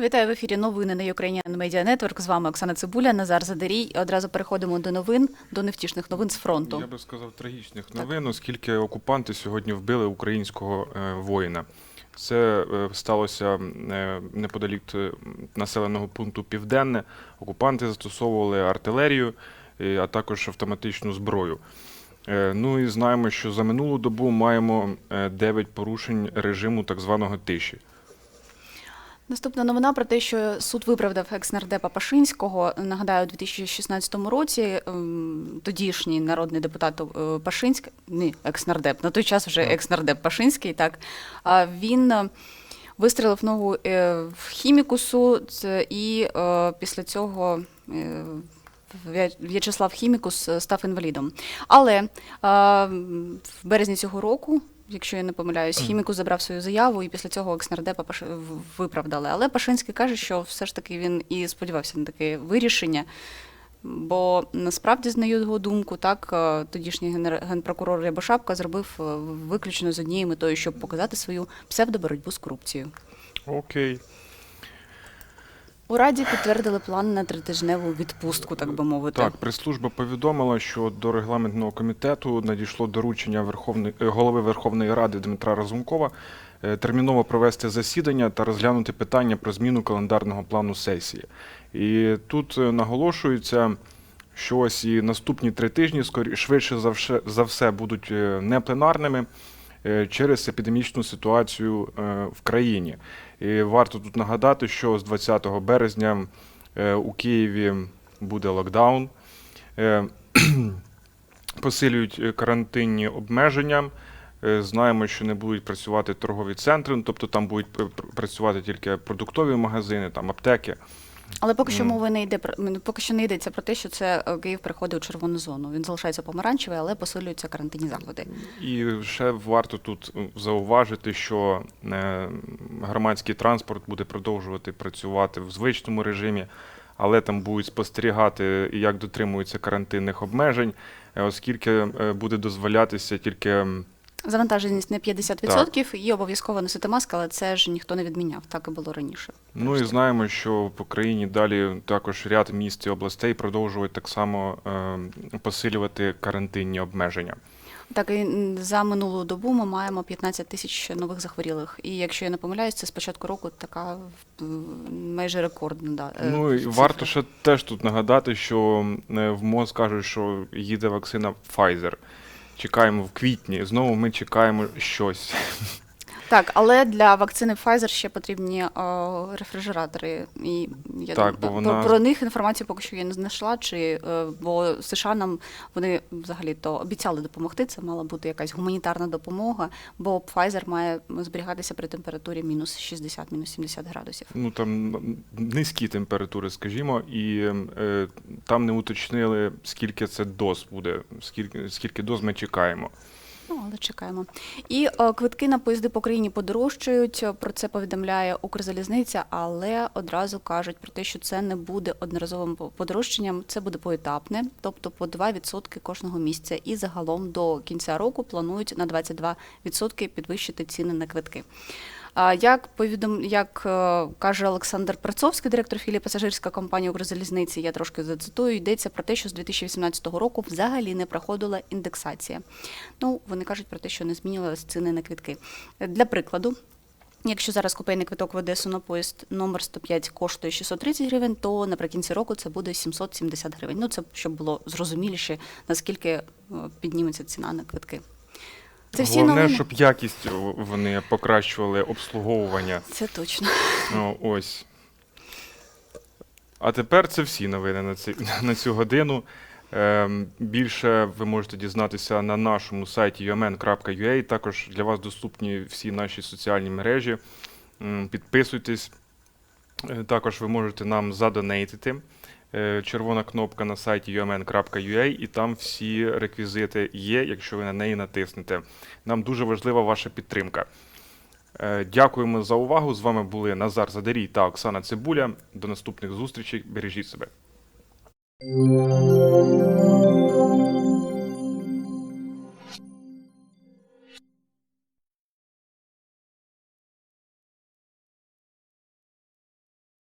Вітаю в ефірі. Новини на Ukrainian Media Network. З вами Оксана Цибуля, Назар Задарій. Одразу переходимо до новин, до невтішних новин з фронту. Я би сказав трагічних новин, оскільки окупанти сьогодні вбили українського е, воїна. Це е, сталося е, неподалік населеного пункту Південне. Окупанти застосовували артилерію, а також автоматичну зброю. Ну і знаємо, що за минулу добу маємо 9 порушень режиму так званого тиші. Наступна новина про те, що суд виправдав екс-нардепа Пашинського. Нагадаю, у 2016 році ем, тодішній народний депутат е, Пашинський, не екс-нардеп, на той час вже екс-нардеп Пашинський, так він е, вистрелив ногу е, в хімікусу, і після цього. В'ячеслав Хімікус став інвалідом. Але е, в березні цього року, якщо я не помиляюсь, хіміку забрав свою заяву, і після цього екснардепа Паш- виправдали. Але Пашинський каже, що все ж таки він і сподівався на таке вирішення. Бо насправді, на його думку, так е, тодішній генпрокурор Рябошапка зробив е, виключно з однією метою, щоб показати свою псевдоборотьбу з корупцією. Окей. У раді підтвердили план на тритижневу відпустку, так би мовити. Так, прес-служба повідомила, що до регламентного комітету надійшло доручення Верховної е, голови Верховної Ради Дмитра Разумкова е, терміново провести засідання та розглянути питання про зміну календарного плану сесії. І тут е, наголошується, що ось і наступні три тижні швидше за все, будуть не пленарними е, через епідемічну ситуацію е, в країні. І варто тут нагадати, що з 20 березня е, у Києві буде локдаун. Е, Посилюють е, карантинні обмеження. Е, Знаємо, що не будуть працювати торгові центри, ну, тобто там будуть пр- пр- працювати тільки продуктові магазини, там аптеки. Але поки що мова не йде про поки що не йдеться про те, що це е, Київ переходить у червону зону. Він залишається помаранчевий, але посилюються карантинні заходи. І ще варто тут зауважити, що е, громадський транспорт буде продовжувати працювати в звичному режимі, але там будуть спостерігати, як дотримуються карантинних обмежень, е, оскільки буде дозволятися тільки Завантаженість не 50% і обов'язково носити маски, але це ж ніхто не відміняв. Так і було раніше. Ну і знаємо, що по країні далі також ряд міст і областей продовжують так само е, посилювати карантинні обмеження. Так і за минулу добу ми маємо 15 тисяч нових захворілих. І якщо я не помиляюсь, це з початку року така майже рекордна. Да, е, Ну і цифра. варто ще теж тут нагадати, що е, в МОЗ кажуть, що їде вакцина Pfizer. Чекаємо в квітні. Знову ми чекаємо щось. Так, але для вакцини Pfizer ще потрібні е, рефрижератори. І я Так, думаю, бо про- вона- про, них інформацію поки що я не знайшла. Чи е, бо США нам вони взагалі то обіцяли допомогти. Це мала бути якась гуманітарна допомога, бо Pfizer має зберігатися при температурі мінус 60, мінус 70 градусів. Ну там низькі температури, скажімо, і е, там не уточнили, скільки це доз буде, скільки, скільки доз ми чекаємо. Ну, але чекаємо. І о, квитки на поїзди по країні подорожчають. Про це повідомляє Укрзалізниця, але одразу кажуть про те, що це не буде одноразовим подорожченням. це буде поетапне, тобто по 2% кожного місця. І загалом до кінця року планують на 22% підвищити ціни на квитки. Як повідом, як е, каже Олександр Працовський, директор філії пасажирської компанії Укрзалізниці, я трошки зацитую, йдеться про те, що з 2018 року взагалі не проходила індексація. Ну, вони кажуть про те, що не змінювалися ціни на квитки. Для прикладу. Якщо зараз купейний квиток в Одесу на поїзд номер 105 коштує 630 гривень, то наприкінці року це буде 770 гривень. Ну, це щоб було зрозуміліше, наскільки е, підніметься ціна на квитки. Це всі Головне, новини. щоб якість вони покращували обслуговування. Це точно. Ну, ось. А тепер це всі новини на, ці, на цю годину. Ем, більше ви можете дізнатися на нашому сайті umn.ua. Також для вас доступні всі наші соціальні мережі. М, Підписуйтесь. Е, Також ви можете нам задонейтити. Е, Червона кнопка на сайті umn.ua, і там всі реквізити є, якщо ви на неї натиснете. Нам дуже важлива ваша підтримка. Е, Дякуємо за увагу. З вами були Назар Задарій та Оксана Цибуля. До наступних зустрічей. Бережіть себе.